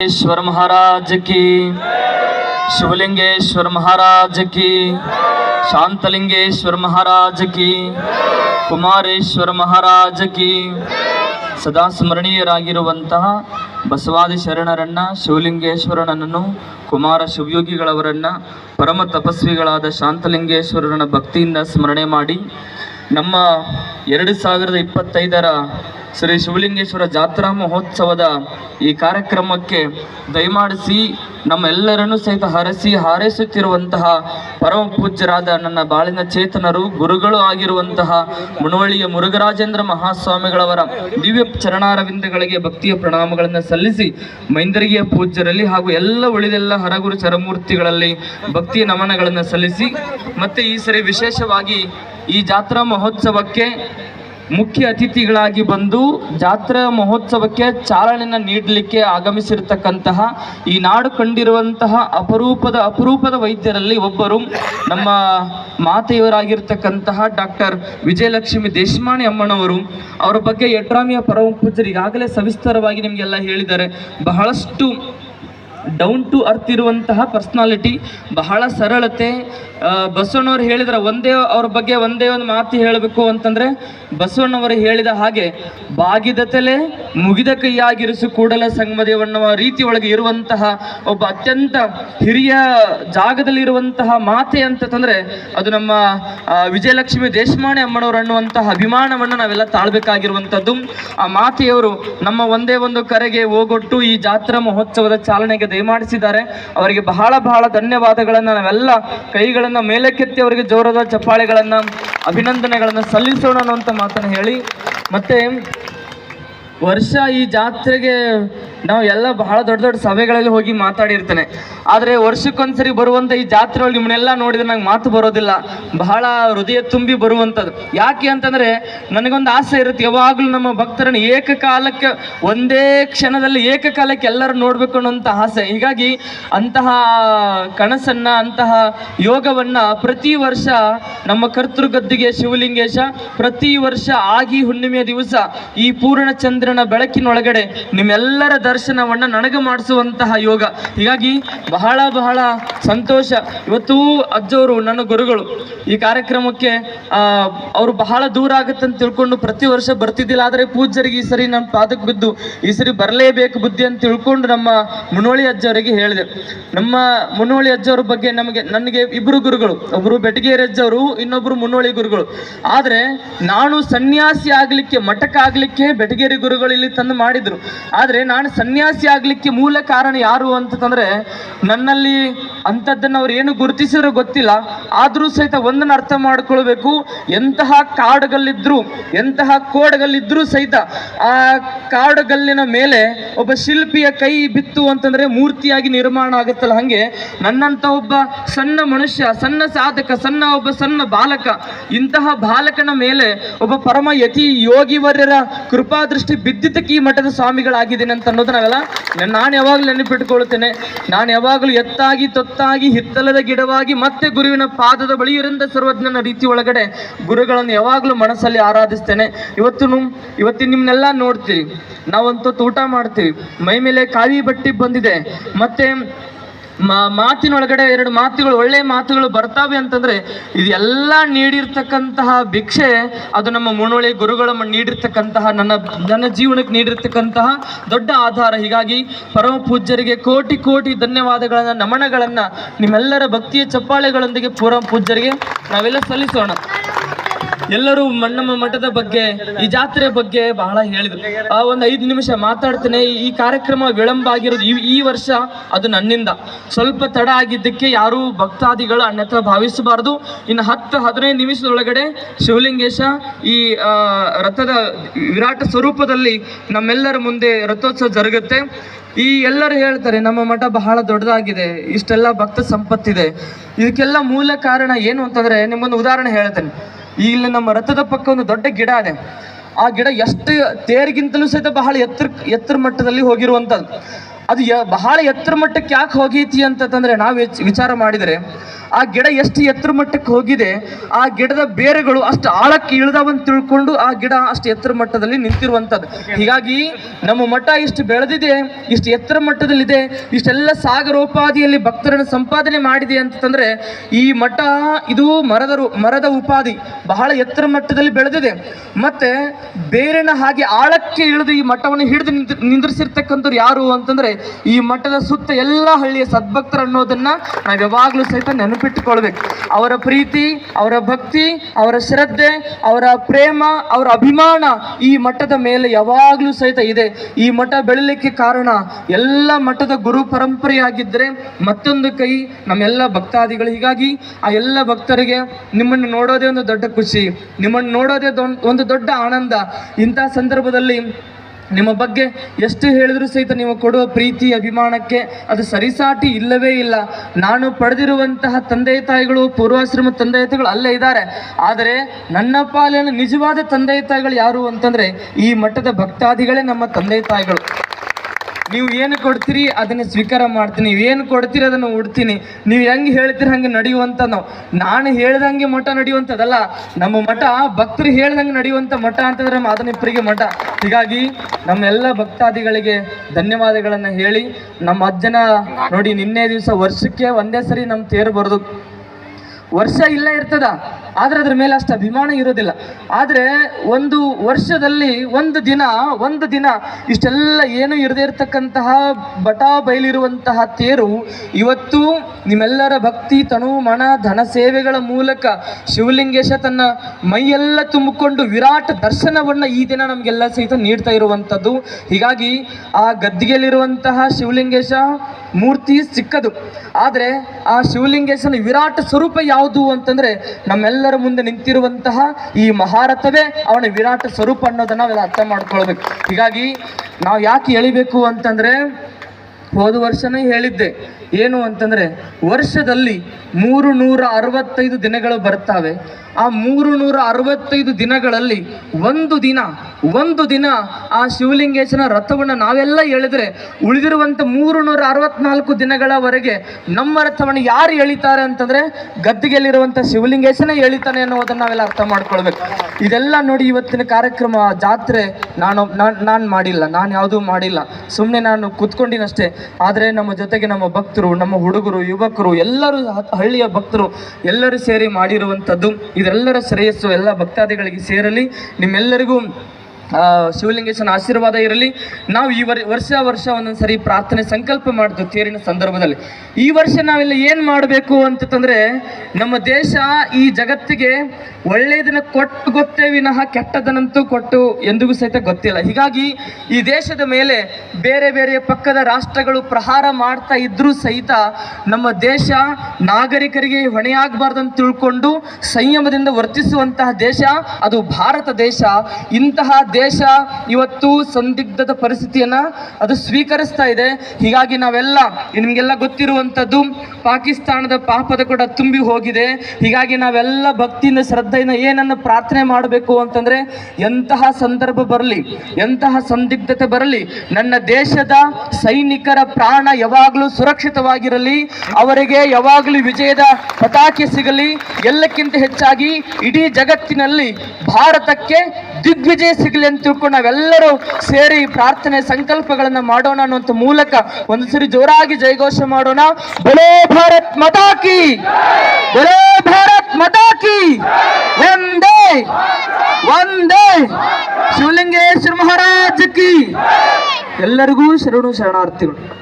ईश्वर महाराज की शिवलिंगेश्वर महाराज की शांतलिंगेश्वर महाराज की ಕುಮಾರೇಶ್ವರ ಮಹಾರಾಜ ಕಿ ಸದಾ ಸ್ಮರಣೀಯರಾಗಿರುವಂತಹ ಬಸವಾದಿ ಶರಣರನ್ನ ಶಿವಲಿಂಗೇಶ್ವರನನ್ನು ಕುಮಾರ ಶಿವಯೋಗಿಗಳವರನ್ನ ಪರಮ ತಪಸ್ವಿಗಳಾದ ಶಾಂತಲಿಂಗೇಶ್ವರನ ಭಕ್ತಿಯಿಂದ ಸ್ಮರಣೆ ಮಾಡಿ ನಮ್ಮ ಎರಡು ಸಾವಿರದ ಇಪ್ಪತ್ತೈದರ ಶ್ರೀ ಶಿವಲಿಂಗೇಶ್ವರ ಜಾತ್ರಾ ಮಹೋತ್ಸವದ ಈ ಕಾರ್ಯಕ್ರಮಕ್ಕೆ ದಯಮಾಡಿಸಿ ನಮ್ಮೆಲ್ಲರನ್ನು ಸಹಿತ ಹರಸಿ ಹಾರೈಸುತ್ತಿರುವಂತಹ ಪರಮ ಪೂಜ್ಯರಾದ ನನ್ನ ಬಾಳಿನ ಚೇತನರು, ಗುರುಗಳು ಆಗಿರುವಂತಹ ಮುನವಳ್ಳಿಯ ಮುರುಘರಾಜೇಂದ್ರ ಮಹಾಸ್ವಾಮಿಗಳವರ ದಿವ್ಯ ಚರಣಾರವಿಂದಗಳಿಗೆ ಭಕ್ತಿಯ ಪ್ರಣಾಮಗಳನ್ನು ಸಲ್ಲಿಸಿ ಮೈಂದರಿಗೆಯ ಪೂಜ್ಯರಲ್ಲಿ ಹಾಗೂ ಎಲ್ಲ ಉಳಿದೆಲ್ಲ ಹರಗುರು ಚರಮೂರ್ತಿಗಳಲ್ಲಿ ಭಕ್ತಿಯ ನಮನಗಳನ್ನು ಸಲ್ಲಿಸಿ ಮತ್ತೆ ಈ ಸರಿ ವಿಶೇಷವಾಗಿ ಈ ಜಾತ್ರಾ ಮಹೋತ್ಸವಕ್ಕೆ ಮುಖ್ಯ ಅತಿಥಿಗಳಾಗಿ ಬಂದು ಜಾತ್ರಾ ಮಹೋತ್ಸವಕ್ಕೆ ಚಾಲನೆಯನ್ನು ನೀಡಲಿಕ್ಕೆ ಆಗಮಿಸಿರ್ತಕ್ಕಂತಹ ಈ ನಾಡು ಕಂಡಿರುವಂತಹ ಅಪರೂಪದ ಅಪರೂಪದ ವೈದ್ಯರಲ್ಲಿ ಒಬ್ಬರು ನಮ್ಮ ಮಾತೆಯವರಾಗಿರ್ತಕ್ಕಂತಹ ಡಾಕ್ಟರ್ ವಿಜಯಲಕ್ಷ್ಮಿ ದೇಶಮಾಣಿ ಅಮ್ಮನವರು. ಅವರ ಬಗ್ಗೆ ಯಟ್ರಾಮಿಯ ಪರಮ ಪೂಜರು ಈಗಾಗಲೇ ಸವಿಸ್ತಾರವಾಗಿ ನಿಮಗೆಲ್ಲ ಹೇಳಿದ್ದಾರೆ. ಬಹಳಷ್ಟು ಡೌನ್ ಟು ಅರ್ತ್ ಇರುವಂತಹ ಪರ್ಸ್ನಾಲಿಟಿ ಬಹಳ ಸರಳತೆ. ಬಸವಣ್ಣವ್ರು ಹೇಳಿದ್ರೆ ಒಂದೇ ಅವ್ರ ಬಗ್ಗೆ ಒಂದೇ ಒಂದು ಮಾತು ಹೇಳಬೇಕು ಅಂತಂದ್ರೆ, ಬಸವಣ್ಣವರು ಹೇಳಿದ ಹಾಗೆ, ಬಾಗಿದ ತಲೆ ಮುಗಿದ ಕೈಯಾಗಿರಿಸು ಕೂಡಲ ಸಂಗಮದೇವಣ್ಣವ ರೀತಿ ಒಳಗೆ ಇರುವಂತಹ ಒಬ್ಬ ಅತ್ಯಂತ ಹಿರಿಯ ಜಾಗದಲ್ಲಿರುವಂತಹ ಮಾತೆ ಅಂತಂದ್ರೆ ಅದು ನಮ್ಮ ವಿಜಯಲಕ್ಷ್ಮಿ ದೇಶಮಾಣೆ ಅಮ್ಮನವರು ಅನ್ನುವಂತಹ ಅಭಿಮಾನವನ್ನು ನಾವೆಲ್ಲ ತಾಳ್ಬೇಕಾಗಿರುವಂಥದ್ದು. ಆ ಮಾತೆಯವರು ನಮ್ಮ ಒಂದೇ ಒಂದು ಕರೆಗೆ ಹೋಗೊಟ್ಟು ಈ ಜಾತ್ರಾ ಮಹೋತ್ಸವದ ಚಾಲನೆಗೆ ದಯಮಾಡಿಸಿದ್ದಾರೆ. ಅವರಿಗೆ ಬಹಳ ಬಹಳ ಧನ್ಯವಾದಗಳನ್ನು ನಾವೆಲ್ಲ ಕೈಗಳನ್ನು ಮೇಲಕ್ಕೆತ್ತಿ ಅವರಿಗೆ ಜೋರದ ಚಪ್ಪಾಳೆಗಳನ್ನು, ಅಭಿನಂದನೆಗಳನ್ನು ಸಲ್ಲಿಸೋಣ ಅನ್ನುವಂಥ ಮಾತನ್ನು ಹೇಳಿ. ಮತ್ತೆ ವರ್ಷ ಈ ಜಾತ್ರೆಗೆ ನಾವು ಎಲ್ಲ ಬಹಳ ದೊಡ್ಡ ದೊಡ್ಡ ಸಭೆಗಳಲ್ಲಿ ಹೋಗಿ ಮಾತಾಡಿರ್ತೇನೆ. ಆದರೆ ವರ್ಷಕ್ಕೊಂದ್ಸರಿ ಬರುವಂಥ ಈ ಜಾತ್ರೆ ಒಳಗೆ ನಿಮ್ಮನ್ನೆಲ್ಲ ನೋಡಿದ್ರೆ ನಂಗೆ ಮಾತು ಬರೋದಿಲ್ಲ. ಬಹಳ ಹೃದಯ ತುಂಬಿ ಬರುವಂಥದ್ದು. ಯಾಕೆ ಅಂತಂದರೆ ನನಗೊಂದು ಆಸೆ ಇರುತ್ತೆ. ಯಾವಾಗಲೂ ನಮ್ಮ ಭಕ್ತರನ್ನು ಏಕಕಾಲಕ್ಕೆ, ಒಂದೇ ಕ್ಷಣದಲ್ಲಿ ಏಕಕಾಲಕ್ಕೆ ಎಲ್ಲರೂ ನೋಡಬೇಕು ಅನ್ನೋಂಥ ಆಸೆ. ಹೀಗಾಗಿ ಅಂತಹ ಕನಸನ್ನು, ಅಂತಹ ಯೋಗವನ್ನು ಪ್ರತಿ ವರ್ಷ ನಮ್ಮ ಕರ್ತೃಗದ್ದಿಗೆ ಶಿವಲಿಂಗೇಶ ಪ್ರತಿ ವರ್ಷ ಆಗಿ ಹುಣ್ಣಿಮೆಯ ದಿವಸ ಈ ಪೂರ್ಣ ಚಂದ್ರನ ಬೆಳಕಿನೊಳಗಡೆ ನಿಮ್ಮೆಲ್ಲರ ದರ್ಶನವನ್ನು ನನಗೆ ಮಾಡಿಸುವಂತಹ ಯೋಗ. ಹೀಗಾಗಿ ಬಹಳ ಬಹಳ ಸಂತೋಷ. ಇವತ್ತು ಅಜ್ಜವರು ನನ್ನ ಗುರುಗಳು, ಈ ಕಾರ್ಯಕ್ರಮಕ್ಕೆ ಅವರು ಬಹಳ ದೂರ ಆಗುತ್ತೆ ಅಂತ ತಿಳ್ಕೊಂಡು ಪ್ರತಿ ವರ್ಷ ಬರ್ತಿದ್ದಿಲ್ಲ. ಆದರೆ ಪೂಜ್ಯರಿಗೆ ಈ ಸರಿ ನಮ್ಮ ಪಾದಕ್ಕೆ ಬಿದ್ದು, ಈ ಸರಿ ಬರಲೇಬೇಕು ಬುದ್ಧಿ ಅಂತ ತಿಳ್ಕೊಂಡು ನಮ್ಮ ಮುನೋಳಿ ಅಜ್ಜವರಿಗೆ ಹೇಳಿದೆ. ನಮ್ಮ ಮುನೋಳಿ ಅಜ್ಜವ್ರ ಬಗ್ಗೆ ನಮಗೆ, ನನಗೆ ಇಬ್ಬರು ಗುರುಗಳು ಒಬ್ಬರು ಬೆಟಗೇರಿ ಅಜ್ಜವರು ಇನ್ನೊಬ್ಬರು ಮುನೋಳಿ ಗುರುಗಳು. ಆದರೆ ನಾನು ಸನ್ಯಾಸಿ ಆಗಲಿಕ್ಕೆ ಮಠಕ್ಕಾಗಲಿಕ್ಕೆ ಬೆಟಗೇರಿ ಗುರುಗಳು ಇಲ್ಲಿ ತಂದು ಮಾಡಿದ್ರು. ಆದರೆ ನಾನು ಸನ್ಯಾಸಿ ಆಗಲಿಕ್ಕೆ ಮೂಲ ಕಾರಣ ಯಾರು ಅಂತಂದ್ರೆ, ನನ್ನಲ್ಲಿ ಅಂಥದ್ದನ್ನು ಅವ್ರು ಏನು ಗುರುತಿಸಿದ್ರು ಗೊತ್ತಿಲ್ಲ. ಆದರೂ ಸಹಿತ ಒಂದನ್ನು ಅರ್ಥ ಮಾಡ್ಕೊಳ್ಬೇಕು. ಎಂತಹ ಕಾಡುಗಲ್ಲಿದ್ರು ಎಂತಹ ಕೋಡುಗಲ್ಲಿದ್ದರೂ ಸಹಿತ ಆ ಕಾಡುಗಲ್ಲಿನ ಮೇಲೆ ಒಬ್ಬ ಶಿಲ್ಪಿಯ ಕೈ ಬಿತ್ತು ಅಂತಂದ್ರೆ ಮೂರ್ತಿಯಾಗಿ ನಿರ್ಮಾಣ ಆಗುತ್ತಲ್ಲ ಹಂಗೆ. ನನ್ನಂತ ಒಬ್ಬ ಸಣ್ಣ ಮನುಷ್ಯ, ಸಣ್ಣ ಸಾಧಕ, ಸಣ್ಣ ಒಬ್ಬ ಸಣ್ಣ ಬಾಲಕ, ಇಂತಹ ಬಾಲಕನ ಮೇಲೆ ಒಬ್ಬ ಪರಮ ಯತಿ ಯೋಗಿವರ್ಯರ ಕೃಪಾದೃಷ್ಟಿ ಬಿದ್ದಿದ್ದಕ್ಕೆ ಈ ಮಠದ ಸ್ವಾಮಿಗಳಾಗಿದ್ದೀನಿ ಅಂತ ಅನ್ನೋದು ನಾವೆಲ್ಲ ನಾನು ಯಾವಾಗಲೂ ನೆನಪಿಟ್ಕೊಳ್ತೇನೆ. ನಾನು ಯಾವಾಗಲೂ ಎತ್ತಾಗಿ ತೊತ್ತಾಗಿ ಹಿತ್ತಲದ ಗಿಡವಾಗಿ ಮತ್ತೆ ಗುರುವಿನ ಪಾದದ ಬಳಿ ಇರಂದ ಸರ್ವಜ್ಞನ ರೀತಿ ಒಳಗಡೆ ಗುರುಗಳನ್ನು ಯಾವಾಗಲೂ ಮನಸ್ಸಲ್ಲಿ ಆರಾಧಿಸ್ತೇನೆ. ಇವತ್ತು ಇವತ್ತಿನ ನಿಮ್ಮನ್ನೆಲ್ಲ ನೋಡ್ತೀವಿ ನಾವಂತೂ ಊಟ ಮಾಡ್ತೀವಿ. ಮೈ ಮೇಲೆ ಕಾವಿ ಬಟ್ಟಿ ಬಂದಿದೆ. ಮತ್ತೆ ಮಾತಿನೊಳಗಡೆ ಎರಡು ಮಾತುಗಳು, ಒಳ್ಳೆ ಮಾತುಗಳು ಬರ್ತಾವೆ ಅಂತಂದ್ರೆ ಇದೆಲ್ಲ ನೀಡಿರ್ತಕ್ಕಂತಹ ಭಿಕ್ಷೆ, ಅದು ನಮ್ಮ ಮುಣೊಳಿ ಗುರುಗಳ ನೀಡಿರ್ತಕ್ಕಂತಹ ನನ್ನ ನನ್ನ ಜೀವನಕ್ಕೆ ನೀಡಿರ್ತಕ್ಕಂತಹ ದೊಡ್ಡ ಆಧಾರ. ಹೀಗಾಗಿ ಪರಮ ಪೂಜ್ಯರಿಗೆ ಕೋಟಿ ಕೋಟಿ ಧನ್ಯವಾದಗಳನ್ನ, ನಮನಗಳನ್ನ ನಿಮ್ಮೆಲ್ಲರ ಭಕ್ತಿಯ ಚಪ್ಪಾಳೆಗಳೊಂದಿಗೆ ಪರಮ ಪೂಜ್ಯರಿಗೆ ನಾವೆಲ್ಲ ಸಲ್ಲಿಸೋಣ. ಎಲ್ಲರೂ ಮಣ್ಣಮ್ಮ ಮಠದ ಬಗ್ಗೆ, ಈ ಜಾತ್ರೆ ಬಗ್ಗೆ ಬಹಳ ಹೇಳಿದ್ರು. ಆ ಒಂದು ಐದು ನಿಮಿಷ ಮಾತಾಡ್ತೇನೆ, ಈ- ಕಾರ್ಯಕ್ರಮ ವಿಳಂಬ ಆಗಿರೋದು ಈ ಈ ವರ್ಷ ಅದು ನನ್ನಿಂದ. ಸ್ವಲ್ಪ ತಡ ಆಗಿದ್ದಕ್ಕೆ ಯಾರೂ ಭಕ್ತಾದಿಗಳು ಅನ್ಯತ್ರ ಭಾವಿಸಬಾರದು. ಇನ್ನು ಹತ್ತು ಹದಿನೈದು ನಿಮಿಷದೊಳಗಡೆ ಶಿವಲಿಂಗೇಶ ಈ ರಥದ ವಿರಾಟ ಸ್ವರೂಪದಲ್ಲಿ ನಮ್ಮೆಲ್ಲರ ಮುಂದೆ ರಥೋತ್ಸವ ಜರುಗುತ್ತೆ. ಈ ಎಲ್ಲರೂ ಹೇಳ್ತಾರೆ, ನಮ್ಮ ಮಠ ಬಹಳ ದೊಡ್ಡದಾಗಿದೆ, ಇಷ್ಟೆಲ್ಲ ಭಕ್ತ ಸಂಪತ್ತಿದೆ. ಇದಕ್ಕೆಲ್ಲ ಮೂಲ ಕಾರಣ ಏನು ಅಂತಂದ್ರೆ ನಿಮ್ಮೊಂದು ಉದಾಹರಣೆ ಹೇಳ್ತೇನೆ. ಇಲ್ಲಿ ನಮ್ಮ ರಥದ ಪಕ್ಕ ಒಂದು ದೊಡ್ಡ ಗಿಡ ಇದೆ. ಆ ಗಿಡ ಎಷ್ಟು ತೇರಿಗಿಂತಲೂ ಸಹಿತ ಬಹಳ ಎತ್ತರ ಎತ್ತರ ಮಟ್ಟದಲ್ಲಿ ಹೋಗಿರುವಂಥದ್ದು ಅದು ಬಹಳ ಎತ್ತರ ಮಟ್ಟಕ್ಕೆ ಯಾಕೆ ಹೋಗೈತಿ ಅಂತಂದ್ರೆ ನಾವು ವಿಚಾರ ಮಾಡಿದರೆ, ಆ ಗಿಡ ಎಷ್ಟು ಎತ್ತರ ಮಟ್ಟಕ್ಕೆ ಹೋಗಿದೆ, ಆ ಗಿಡದ ಬೇರುಗಳು ಅಷ್ಟು ಆಳಕ್ಕೆ ಇಳಿದವಂತ ತಿಳ್ಕೊಂಡು ಆ ಗಿಡ ಅಷ್ಟು ಎತ್ತರ ಮಟ್ಟದಲ್ಲಿ ನಿಂತಿರುವಂಥದ್ದು. ಹೀಗಾಗಿ ನಮ್ಮ ಮಠ ಇಷ್ಟು ಬೆಳೆದಿದೆ, ಇಷ್ಟು ಎತ್ತರ ಮಟ್ಟದಲ್ಲಿದೆ, ಇಷ್ಟೆಲ್ಲ ಸಾಗರೋಪಾದಿಯಲ್ಲಿ ಭಕ್ತರನ್ನು ಸಂಪಾದನೆ ಮಾಡಿದೆ ಅಂತಂದ್ರೆ, ಈ ಮಠ ಇದು ಮರದ ಮರದ ಉಪಾಧಿ, ಬಹಳ ಎತ್ತರ ಮಟ್ಟದಲ್ಲಿ ಬೆಳೆದಿದೆ. ಮತ್ತೆ ಬೇರಿನ ಹಾಗೆ ಆಳಕ್ಕೆ ಇಳಿದು ಈ ಮಠವನ್ನು ಹಿಡಿದು ನಿಂದ್ರಿಸಿರ್ತಕ್ಕಂಥವ್ರು ಯಾರು ಅಂತಂದ್ರೆ ಈ ಮಠದ ಸುತ್ತ ಎಲ್ಲ ಹಳ್ಳಿಯ ಸದ್ಭಕ್ತರು ಅನ್ನೋದನ್ನ ನಾವು ಯಾವಾಗಲೂ ಸಹಿತ ನೆನಪಿಟ್ಟುಕೊಳ್ಬೇಕು. ಅವರ ಪ್ರೀತಿ, ಅವರ ಭಕ್ತಿ, ಅವರ ಶ್ರದ್ಧೆ, ಅವರ ಪ್ರೇಮ, ಅವರ ಅಭಿಮಾನ ಈ ಮಠದ ಮೇಲೆ ಯಾವಾಗಲೂ ಸಹಿತ ಇದೆ. ಈ ಮಠ ಬೆಳಲಿಕ್ಕೆ ಕಾರಣ ಎಲ್ಲ ಮಠದ ಗುರು ಪರಂಪರೆಯಾಗಿದ್ದರೆ ಮತ್ತೊಂದು ಕೈ ನಮ್ಮೆಲ್ಲ ಭಕ್ತಾದಿಗಳು. ಹೀಗಾಗಿ ಆ ಎಲ್ಲ ಭಕ್ತರಿಗೆ ನಿಮ್ಮನ್ನು ನೋಡೋದೇ ಒಂದು ದೊಡ್ಡ ಖುಷಿ, ನಿಮ್ಮನ್ನು ನೋಡೋದೇ ಒಂದು ದೊಡ್ಡ ಆನಂದ. ಇಂಥ ಸಂದರ್ಭದಲ್ಲಿ ನಿಮ್ಮ ಬಗ್ಗೆ ಎಷ್ಟು ಹೇಳಿದರೂ ಸಹಿತ ನೀವು ಕೊಡುವ ಪ್ರೀತಿ, ಅಭಿಮಾನಕ್ಕೆ ಅದು ಸರಿಸಾಟಿ ಇಲ್ಲವೇ ಇಲ್ಲ. ನಾನು ಪಡೆದಿರುವಂತಹ ತಂದೆ ತಾಯಿಗಳು, ಪೂರ್ವಾಶ್ರಮ ತಂದೆ ತಾಯಿಗಳು ಅಲ್ಲೇ ಇದ್ದಾರೆ. ಆದರೆ ನನ್ನ ಪಾಲಿನ ನಿಜವಾದ ತಂದೆ ತಾಯಿಗಳು ಯಾರು ಅಂತಂದ್ರೆ ಈ ಮಠದ ಭಕ್ತಾದಿಗಳೇ ನಮ್ಮ ತಂದೆ ತಾಯಿಗಳು. ನೀವು ಏನು ಕೊಡ್ತೀರಿ, ಅದನ್ನು ಸ್ವೀಕಾರ ಮಾಡ್ತೀನಿ. ನೀವು ಏನು ಕೊಡ್ತೀರಿ, ಅದನ್ನು ಉಡ್ತೀನಿ. ನೀವು ಹೆಂಗೆ ಹೇಳ್ತೀರಿ, ಹಂಗೆ ನಡೆಯುವಂಥ ನಾವು. ನಾನು ಹೇಳ್ದಂಗೆ ಮಠ ನಡೆಯುವಂಥದ್ದಲ್ಲ ನಮ್ಮ ಮಠ, ಭಕ್ತರು ಹೇಳ್ದಂಗೆ ನಡೆಯುವಂಥ ಮಠ ಅಂತಂದ್ರೆ ನಮ್ಮ ಆದನಿಪ್ಪರಿಗೆ ಮಠ. ಹೀಗಾಗಿ ನಮ್ಮೆಲ್ಲ ಭಕ್ತಾದಿಗಳಿಗೆ ಧನ್ಯವಾದಗಳನ್ನು ಹೇಳಿ, ನಮ್ಮ ಅಜ್ಜನ ನೋಡಿ ನಿನ್ನೆ ದಿವಸ ವರ್ಷಕ್ಕೆ ಒಂದೇ ಸರಿ ನಮ್ಮ ತೇರು ಬರೋದು. ವರ್ಷ ಇಲ್ಲೇ ಇರ್ತದ. ಆದ್ರೆ ಅದ್ರ ಮೇಲೆ ಅಷ್ಟು ಅಭಿಮಾನ ಇರೋದಿಲ್ಲ. ಆದರೆ ಒಂದು ವರ್ಷದಲ್ಲಿ ಒಂದು ದಿನ ಒಂದು ದಿನ ಇಷ್ಟೆಲ್ಲ ಏನು ಇರದೇ ಇರತಕ್ಕಂತಹ ಬಟಾ ಬಯಲಿರುವಂತಹ ತೇರು ಇವತ್ತು ನಿಮ್ಮೆಲ್ಲರ ಭಕ್ತಿ, ತನು, ಮನ, ಧನ ಸೇವೆಗಳ ಮೂಲಕ ಶಿವಲಿಂಗೇಶ ತನ್ನ ಮೈಯೆಲ್ಲ ತುಂಬಿಕೊಂಡು ವಿರಾಟ್ ದರ್ಶನವನ್ನ ಈ ದಿನ ನಮಗೆಲ್ಲ ಸಹಿತ ನೀಡ್ತಾ ಇರುವಂಥದ್ದು. ಹೀಗಾಗಿ ಆ ಗದ್ದಿಗೆಯಲ್ಲಿರುವಂತಹ ಶಿವಲಿಂಗೇಶ ಮೂರ್ತಿ ಸಿಕ್ಕದು. ಆದರೆ ಆ ಶಿವಲಿಂಗೇಶನ ವಿರಾಟ್ ಸ್ವರೂಪ ಯಾವುದು ಅಂತಂದ್ರೆ ನಮ್ಮೆಲ್ಲರ ಮುಂದೆ ನಿಂತಿರುವಂತಹ ಈ ಮಹಾರಥವೇ ಅವನ ವಿರಾಟ ಸ್ವರೂಪ ಅನ್ನೋದನ್ನ ಅರ್ಥ ಮಾಡ್ಕೊಳ್ಬೇಕು. ಹೀಗಾಗಿ ನಾವು ಯಾಕೆ ಎಳಿಬೇಕು ಅಂತಂದ್ರೆ ಹೋದ ವರ್ಷನೇ ಹೇಳಿದ್ದೆ. ಏನು ಅಂತಂದ್ರೆ, ವರ್ಷದಲ್ಲಿ ಮೂರು ನೂರ ಅರವತ್ತೈದು ದಿನಗಳು ಬರ್ತಾವೆ ಆ ಮೂರು ನೂರ ಅರವತ್ತೈದು ದಿನಗಳಲ್ಲಿ ಒಂದು ದಿನ ಒಂದು ದಿನ ಆ ಶಿವಲಿಂಗೇಶನ ರಥವನ್ನು ನಾವೆಲ್ಲ ಎಳೆದ್ರೆ ಉಳಿದಿರುವಂತ ಮೂರು ನೂರ ಅರವತ್ನಾಲ್ಕು ದಿನಗಳವರೆಗೆ ನಮ್ಮ ರಥವನ್ನು ಯಾರು ಎಳಿತಾರೆ ಅಂತಂದ್ರೆ ಗದ್ದಿಗೆಯಲ್ಲಿರುವಂತ ಶಿವಲಿಂಗೇಶನೇ ಎಳಿತಾನೆ ಅನ್ನೋದನ್ನ ನಾವೆಲ್ಲ ಅರ್ಥ ಮಾಡ್ಕೊಳ್ಬೇಕು. ಇದೆಲ್ಲ ನೋಡಿ ಇವತ್ತಿನ ಕಾರ್ಯಕ್ರಮ, ಜಾತ್ರೆ ನಾನು ನಾನು ಮಾಡಿಲ್ಲ, ನಾನು ಯಾವುದೂ ಮಾಡಿಲ್ಲ. ಸುಮ್ಮನೆ ನಾನು ಕೂತ್ಕೊಂಡಿನಷ್ಟೇ. ಆದರೆ ನಮ್ಮ ಜೊತೆಗೆ ನಮ್ಮ ಭಕ್ತರು, ನಮ್ಮ ಹುಡುಗರು, ಯುವಕರು, ಎಲ್ಲರೂ ಹಳ್ಳಿಯ ಭಕ್ತರು, ಎಲ್ಲರೂ ಸೇರಿ ಮಾಡಿರುವಂಥದ್ದು ಇದೆಲ್ಲರ ಶ್ರೇಯಸ್ಸು ಎಲ್ಲ ಭಕ್ತಾದಿಗಳಿಗೆ ಸೇರಲಿ. ನಿಮ್ಮೆಲ್ಲರಿಗೂ ಶಿವಲಿಂಗೇಶನ ಆಶೀರ್ವಾದ ಇರಲಿ. ನಾವು ಈ ವರ್ಷ ವರ್ಷ ಒಂದೊಂದ್ಸರಿ ಪ್ರಾರ್ಥನೆ ಸಂಕಲ್ಪ ಮಾಡಿದ್ವು ತೇರಿನ ಸಂದರ್ಭದಲ್ಲಿ. ಈ ವರ್ಷ ನಾವೆಲ್ಲ ಏನು ಮಾಡಬೇಕು ಅಂತಂದ್ರೆ ನಮ್ಮ ದೇಶ ಈ ಜಗತ್ತಿಗೆ ಒಳ್ಳೆಯದನ್ನು ಕೊಟ್ಟು ಗೊತ್ತೇ ವಿನಃ ಕೆಟ್ಟದನಂತೂ ಕೊಟ್ಟು ಎಂದಿಗೂ ಸಹಿತ ಗೊತ್ತಿಲ್ಲ. ಹೀಗಾಗಿ ಈ ದೇಶದ ಮೇಲೆ ಬೇರೆ ಬೇರೆ ಪಕ್ಕದ ರಾಷ್ಟ್ರಗಳು ಪ್ರಹಾರ ಮಾಡ್ತಾ ಇದ್ರೂ ಸಹಿತ ನಮ್ಮ ದೇಶ ನಾಗರಿಕರಿಗೆ ಹೊಣೆಯಾಗಬಾರ್ದಂತ ತಿಳ್ಕೊಂಡು ಸಂಯಮದಿಂದ ವರ್ತಿಸುವಂತಹ ದೇಶ ಅದು ಭಾರತ ದೇಶ. ಇಂತಹ ದೇಶ ಇವತ್ತು ಸಂದಿಗ್ಧದ ಪರಿಸ್ಥಿತಿಯನ್ನ ಅದು ಸ್ವೀಕರಿಸ್ತಾ ಇದೆ. ಹೀಗಾಗಿ ನಾವೆಲ್ಲ, ನಿಮಗೆಲ್ಲ ಗೊತ್ತಿರುವಂಥದ್ದು ಪಾಕಿಸ್ತಾನದ ಪಾಪದ ಕೂಡ ತುಂಬಿ ಹೋಗಿದೆ. ಹೀಗಾಗಿ ನಾವೆಲ್ಲ ಭಕ್ತಿಯಿಂದ, ಶ್ರದ್ಧೆಯಿಂದ ಏನನ್ನು ಪ್ರಾರ್ಥನೆ ಮಾಡಬೇಕು ಅಂತಂದ್ರೆ ಎಂತಹ ಸಂದರ್ಭ ಬರಲಿ, ಎಂತಹ ಸಂದಿಗ್ಧತೆ ಬರಲಿ, ನನ್ನ ದೇಶದ ಸೈನಿಕರ ಪ್ರಾಣ ಯಾವಾಗಲೂ ಸುರಕ್ಷಿತವಾಗಿರಲಿ, ಅವರಿಗೆ ಯಾವಾಗಲೂ ವಿಜಯದ ಪತಾಕೆ ಸಿಗಲಿ, ಎಲ್ಲಕ್ಕಿಂತ ಹೆಚ್ಚಾಗಿ ಇಡೀ ಜಗತ್ತಿನಲ್ಲಿ ಭಾರತಕ್ಕೆ ದಿಗ್ವಿಜಯ ಸಿಗಲಿ ಅಂತ ತಿಳ್ಕೊಂಡು ನಾವೆಲ್ಲರೂ ಸೇರಿ ಪ್ರಾರ್ಥನೆ ಸಂಕಲ್ಪಗಳನ್ನು ಮಾಡೋಣ ಅನ್ನುವಂಥ ಮೂಲಕ ಒಂದು ಸರಿ ಜೋರಾಗಿ ಜಯಘೋಷ ಮಾಡೋಣ. ಬಲೋ ಭಾರತ್ ಮತಾಕಿ ಬಲೋ ಭಾರತ್ ಮತಾಕಿ ಒಂದೇ ಒಂದೇ ಶಿವಲಿಂಗೇಶ್ವರ ಮಹಾರಾಜ್ ಕಿ. ಎಲ್ಲರಿಗೂ ಶರಣು ಶರಣಾರ್ಥಿಗಳು.